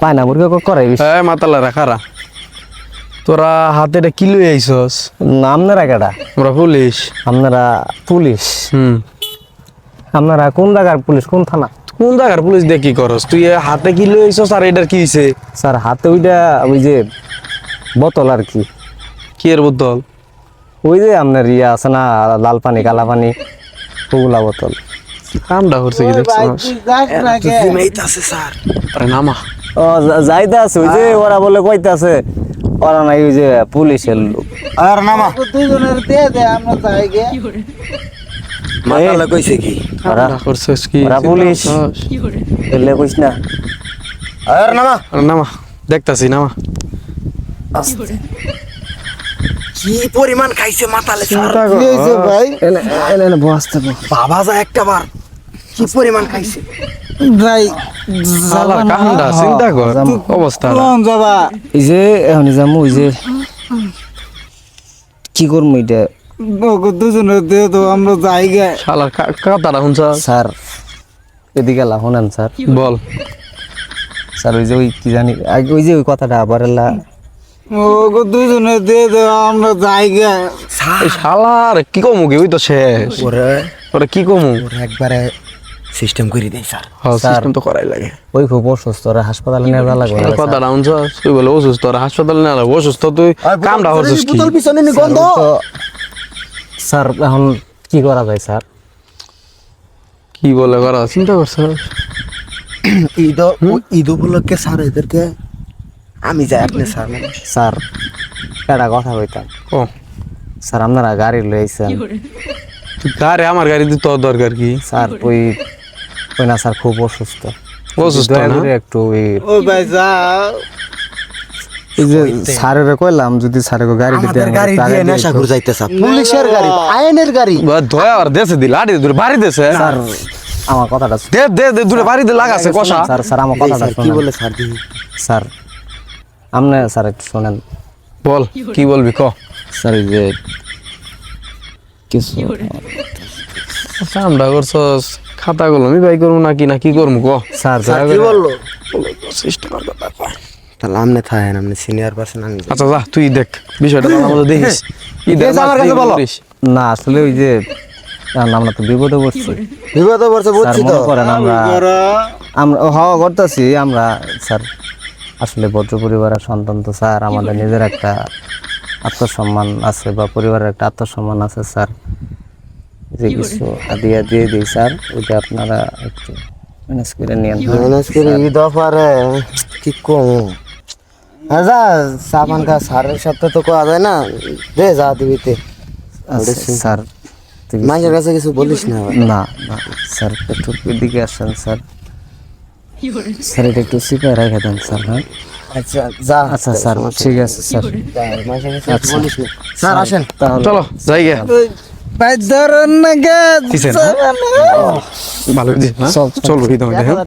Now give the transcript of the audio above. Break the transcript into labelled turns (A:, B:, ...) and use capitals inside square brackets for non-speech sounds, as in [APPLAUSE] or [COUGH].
A: পায় না মুরগি করে
B: হ্যাঁ মাতালা রাখারা তোরা হাতে এটা কি লই আইছস?
A: না আপনারা কেটা
B: আমরা পুলিশ।
A: আপনারা পুলিশ?
B: হুম।
A: আপনারা কোন জায়গার পুলিশ? কোন থানা?
B: কোন জায়গার পুলিশ দিয়ে কি করস? তুই হাতে কি লই আইছস আর এটার কি হইছে?
A: স্যার হাতে ওইটা ওই যে বোতল আর কি।
B: কি এর বোতল?
A: ওই যে আপনার ইয়ে আছে না লাল পানি কালা পানি ওগুলা বোতল।
B: কামটা করছে কি দেখছস? জিমাইতাছে স্যার। আরে নামা।
A: ও যাইতে আছে ওই যে ওরা বলে কইতে আছে ওরা নাই ওই যে পুলিশের লোক।
C: আর নামা।
D: দুজনের দিয়ে দে আমরা যাই গে
C: মাতালে কইছে কি?
B: কামটা করছস কি?
A: ওরা পুলিশ।
B: চিন্তা
A: এলে কইস না।
C: আর?
B: আরে নামা দেখতাছি নামা।
C: কি পরিমাণ খাইছে মাতালে
D: কি ভাই।
A: এনে এনে এনে বসতে
C: বাবা যা একটা বার। কি পরিমাণ খাইছে?
B: কামটা চিন্তা কর অবস্থা
D: কোন যাবা।
A: এই যে এখন যাম ওই যে কি করব এটা?
D: ওকে দুজনের দিয়ে তো আমরা যাই গে।
B: শালার কা- কথাটা শুনছস
A: স্যার এদিকে শোনেন স্যার।
B: বল।
A: স্যার ওই যে ওই কি জানি আগে ওই যে ওই কথাটা আবার এলা
D: দিয়ে দে আমরা যাই গে।
B: শালার কি কমু কি? ওই তো শেষ।
C: ওরে।
B: ওরা কি কমু?
C: একবারে সিস্টেম করে দেই স্যার।
B: সিস্টেম তো করাই লাগে।
A: ওই খুব অসুস্থ ওরা হাসপাতালে নিয়ে যাওয়া লাগবে
B: কথাটা শুনছস তুই বলে অসুস্থ ওরা হাসপাতালে না অসুস্থ তুই কামটা করছিস কি
C: বোতল পিছনে নি গন্ধ।
A: স্যার, এখন কি করা যায় স্যার?
B: কি বলে করা? চিন্তা করছস
C: ঈদ ঈদ উপলক্ষে স্যার এদেরকে আমি যাই আপনি স্যার
A: স্যার একটা কথা কইতাম।
B: ও।
A: স্যার আপনারা গাড়ি লইছেন।
B: গাড়ি আমার গাড়ি দিয়ে দরকার কি?
A: স্যার ওই ওই না স্যার খুব অসুস্থ। একটু
D: ও ভাই যা
A: এই যে স্যারের কইলাম যদি স্যারের গাড়ি দিতে
C: গাড়ি দিয়ে নেশা করে যাইতেছে পুলিশের গাড়ি আইনের গাড়ি।
B: দয়া আর দেশে দি লাড়ি দূরে বাড়ি দেশে
A: স্যার আমার কথাটা
B: দে দে দে দূরে বাড়ি দে লাগাছে কষা।
A: স্যার স্যার আমার কথাটা
C: কি বলে স্যার দিদি?
A: স্যার আপনি স্যার একটু শোনেন।
B: বল কি বলবি ক?
A: স্যার যে কিছু
B: কামটা করছস। খাতা কলমি বাই করব নাকি না কি করব ক?
A: স্যার
C: স্যার কি বলল?
B: সিস্টেমের কথা
C: তাহলে আমনে থাকেন আপনি সিনিয়র পার্সন আমি
B: আচ্ছা যা তুই দেখ বিষয়টা মতো দেখিস। [LAUGHS] কি দেখ
C: আমার কাছে বলো।
A: না আসলে ওই যে আমরা তো বিপদে পড়ছি।
C: বছর
A: স্যার
C: বুঝছি তো।
A: করেন আমরা আমরা হওয়া করতেছি আমরা স্যার আসলে ভদ্র পরিবারের সন্তান তো স্যার আমাদের নিজের একটা আত্মসম্মান আছে বা পরিবারের একটা আত্মসম্মান আছে স্যার। যে কিছু দিয়ে দিয়ে দিই স্যার ওইটা আপনারা একটু ম্যানেজ করে নিয়ে
C: ম্যানেজ করে ঈদ অফারে কি কম? আচ্ছা সাবান কা সারের সাথে তো কোয়া যায় না। দে যা দিবিতে
A: স্যার ঠিক আছে।
C: মাঝের কাছে কিছু বলিস না।
A: না না স্যার একটু এদিকে আসেন স্যার। স্যার এটা একটু সিপাই রেখে দেন স্যার হ্যাঁ?
C: আচ্ছা যা।
A: আচ্ছা স্যার ঠিক আছে স্যার।
C: মাঝের কাছে বলিস না। স্যার আসেন।
A: তাহলে
B: চলো যাই গে।
D: ভাই ধরেন না
B: গেছে? ভালো?
A: চল,
B: হ্যাঁ